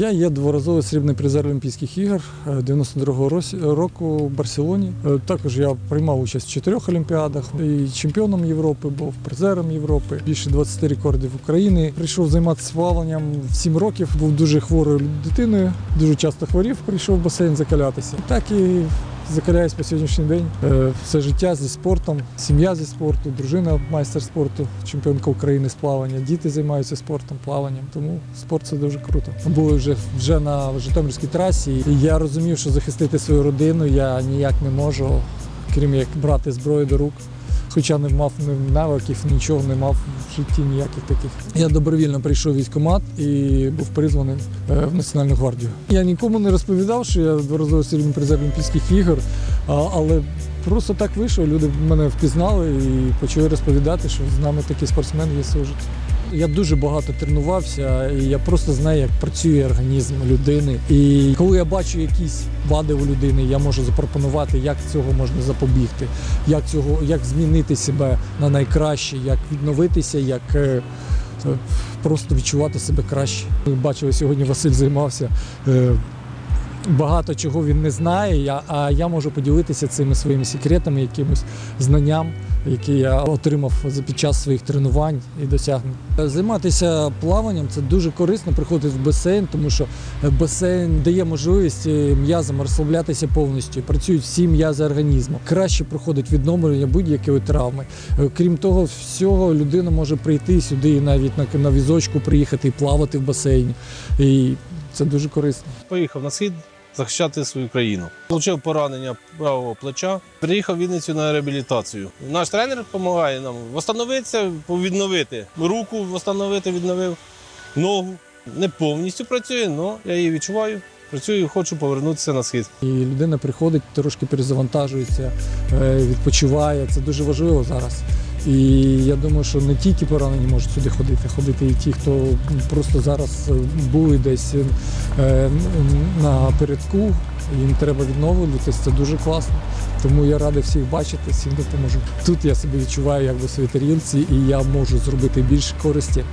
Я є дворазовий срібний призер Олімпійських ігор е, 92-го року в Барселоні. Е, Також я приймав участь в чотирьох олімпіадах. І чемпіоном Європи був, призером Європи, більше 20 рекордів України. Прийшов займатися плаванням в 7 років. Був дуже хворою дитиною, дуже часто хворів. Прийшов в басейн закалятися. Так і закаляюсь по сьогоднішній день. Е, Все життя зі спортом, сім'я зі спорту, дружина майстер спорту, чемпіонка України з плавання. Діти займаються спортом, плаванням. Тому спорт це дуже круто. Були вже вже на Житомирській трасі. І я розумів, що захистити свою родину я ніяк не можу, крім як брати зброю до рук. Хоча не мав навиків, нічого не мав в житті ніяких таких. Я добровільно прийшов військкомат і був призваний е, в Національну гвардію. Я нікому не розповідав, що я дворазовий срібний призер Олімпійських ігор, але просто так вийшло. Люди мене впізнали і почали розповідати, що з нами такий спортсмен є служить. Я дуже багато тренувався, і я просто знаю, як працює організм людини. І коли я бачу якісь вади у людини, я можу запропонувати, як цього можна запобігти, як цього, як змінити себе на найкраще, як відновитися, як е, е, просто відчувати себе краще. Ми бачили, сьогодні Василь займався. Багато чого він не знає, а я можу поділитися цими своїми секретами, якимось знанням, які я отримав під час своїх тренувань і досягнень. Займатися плаванням це дуже корисно приходити в басейн, тому що басейн дає можливість е, м'язам розслаблятися повністю. Працюють всі м'язи організму. Краще проходить відновлення будь-якої травми. Е, Крім того, всього людина може прийти сюди і навіть на, на візочку приїхати і плавати в басейні. І це дуже корисно. Поїхав на схід захищати свою країну. Получив поранення правого плеча. Приїхав в Вінницю на реабілітацію. Наш тренер допомагає нам встановитися, відновити руку, встановити, відновив ногу. Не повністю працює, але я її відчуваю. Працюю і хочу повернутися на схід. І людина приходить, трошки перезавантажується, е, відпочиває. Це дуже важливо зараз. І я думаю, що не тільки поранені можуть сюди ходити, ходити і ті, хто просто зараз е, були десь е, на передку, їм треба відновлюватися. Це дуже класно. Тому я радий всіх бачити, всім допоможу. Тут я себе відчуваю як в своїй і я можу зробити більше користі.